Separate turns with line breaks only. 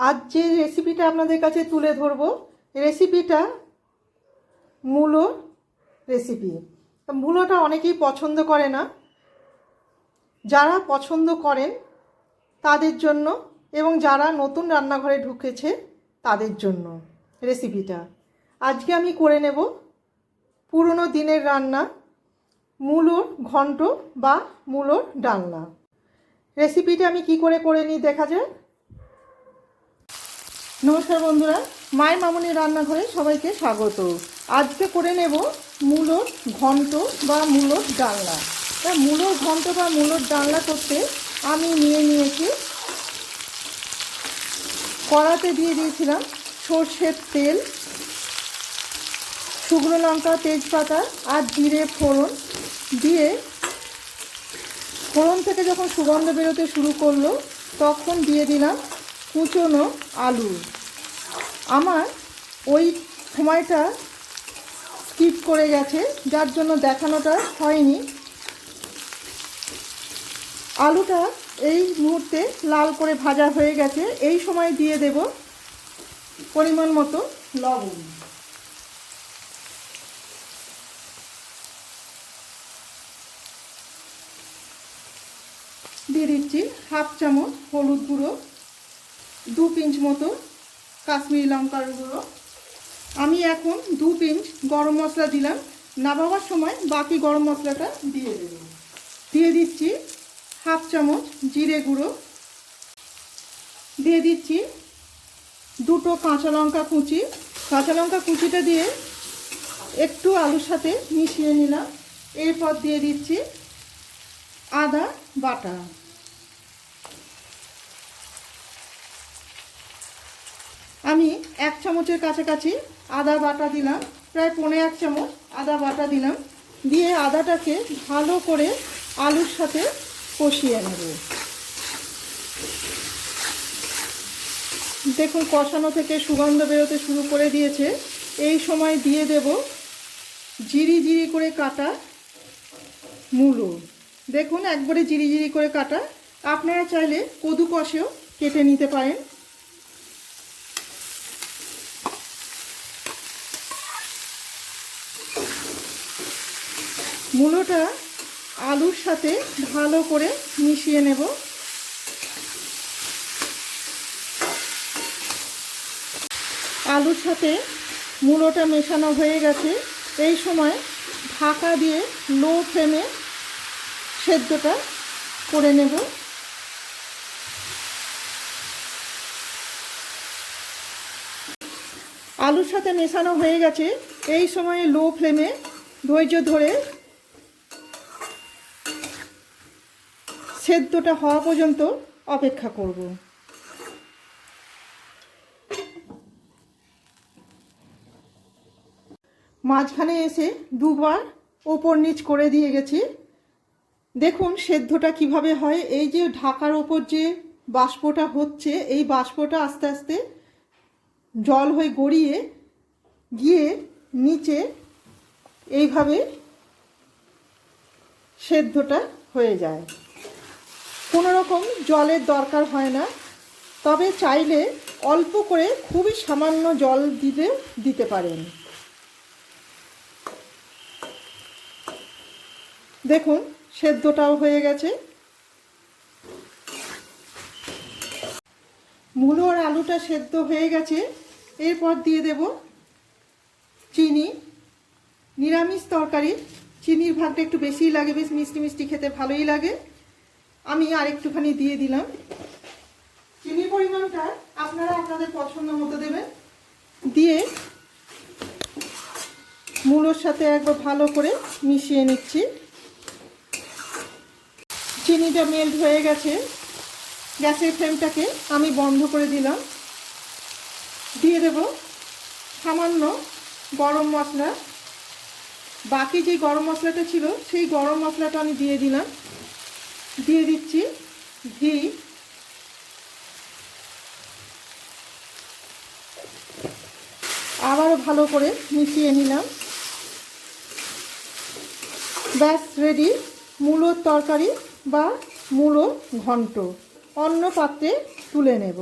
আজ যে রেসিপিটা আপনাদের কাছে তুলে ধরবো রেসিপিটা মূলো রেসিপি মূলোটা অনেকেই পছন্দ করে না। যারা পছন্দ করেন তাদের জন্য এবং যারা নতুন রান্নাঘরে ঢুকেছে তাদের জন্য রেসিপিটা আজকে আমি করে নেব পুরনো দিনের রান্না, মূলোর ঘন্ট বা মূলোর ডালনা। রেসিপিটা আমি কি করে করে নিই দেখা যায় নমস্কার বন্ধুরা, মায়ের মামনির রান্নাঘরে সবাইকে স্বাগত। আজকে করে নেব মূলোর ঘন্ট বা মূলোর ডালনা। তা মূলোর ঘন্ট বা মূলোর ডালনা করতে আমি নিয়ে নিয়েছি, কড়াতে দিয়ে দিয়েছিলাম সর্ষের তেল, শুকনো লঙ্কা, তেজপাতা আর জিরে ফোড়ন। দিয়ে ফোড়ন থেকে যখন সুগন্ধ বেরোতে শুরু করল, তখন দিয়ে দিলাম কুচনো আলু। আমার ওই সময়টা স্কিপ করে গেছে, যার জন্য দেখানোটা হয়নি। আলুটা এই মুহূর্তে লাল করে ভাজা হয়ে গেছে। এই সময় দিয়ে দেব পরিমাণ মতো লবণ। দিয়ে দিচ্ছি হাফ চামচ হলুদ গুঁড়ো। দু পিঞ্চ মতো কাশ্মীরি লঙ্কার গুঁড়ো। আমি এখন দু পিঞ্চ গরম মশলা দিলাম। নামাবার সময় বাকি গরম মশলাটা দিয়ে দেব। দিয়ে দিচ্ছি হাফ চামচ জিরে গুঁড়ো। দিয়ে দিচ্ছি দুটো কাঁচা লঙ্কা কুচি। কাঁচা লঙ্কা কুচিটা দিয়ে একটু আলুর সাথে মিশিয়ে নিলাম। এরপর দিয়ে দিচ্ছি আদা বাটা। আমি এক চামচের কাছাকাছি আদা বাটা দিলাম, প্রায় পৌনে এক চামচ আদা বাটা দিলাম। দিয়ে আদাটাকে ভালো করে আলুর সাথে কষিয়ে নেব। দেখুন, কষানো থেকে সুগন্ধ বেরোতে শুরু করে দিয়েছে। এই সময় দিয়ে দেব জিরি জিরি করে কাটা মূলো। দেখুন, একবারে জিরি জিরি করে কাটা। আপনারা চাইলে কদু কষেও কেটে নিতে পারেন। মূলোটা আলুর সাথে ভালো করে মিশিয়ে নেব। আলুর সাথে মূলোটা মেশানো হয়ে গেছে। এই সময় ঢাকা দিয়ে লো ফ্লেমে সেদ্ধটা করে নেব। আলুর সাথে মেশানো হয়ে গেছে। এই সময় লো ফ্লেমে ধৈর্য ধরে সেদ্ধটা হওয়া পর্যন্ত অপেক্ষা করব। মাঝখানে এসে দুবার ওপর নিচ করে দিয়ে গেছি। দেখুন সেদ্ধটা কীভাবে হয়। এই যে ঢাকার ওপর যে বাষ্পটা হচ্ছে, এই বাষ্পটা আস্তে আস্তে জল হয়ে গড়িয়ে গিয়ে নিচে এইভাবে সেদ্ধটা হয়ে যায়। রকম জলের দরকার হয় না, তবে চাইলে অল্প করে খুবই সামান্য জল দিতে দিতে পারেন। দেখুন, সেদ্ধটাও হয়ে গেছে। মূলো আর আলুটা সেদ্ধ হয়ে গেছে। এরপর দিয়ে দেব চিনি। নিরামিষ তরকারি, চিনির ভাগটা একটু বেশিই লাগে, বেশ মিষ্টি মিষ্টি খেতে ভালোই লাগে। আমি আর একটুখানি দিয়ে দিলাম। চিনির পরিমাণটা আপনারা আপনাদের পছন্দ মতো দেবেন। দিয়ে মূলোর সাথে একবার ভালো করে মিশিয়ে নিচ্ছি। চিনিটা মেল্ট হয়ে গেছে। গ্যাসের ফ্লেমটাকে আমি বন্ধ করে দিলাম। দিয়ে দেব সামান্য গরম মশলা। বাকি যে গরম মশলাটা ছিল, সেই গরম মশলাটা আমি দিয়ে দিলাম। দিয়ে দিচ্ছি ঘি। আবারও ভালো করে মিশিয়ে নিলাম। ব্যাস রেডি মূলোর তরকারি বা মূলো ঘন্ট। অন্য পাত্রে তুলে নেব।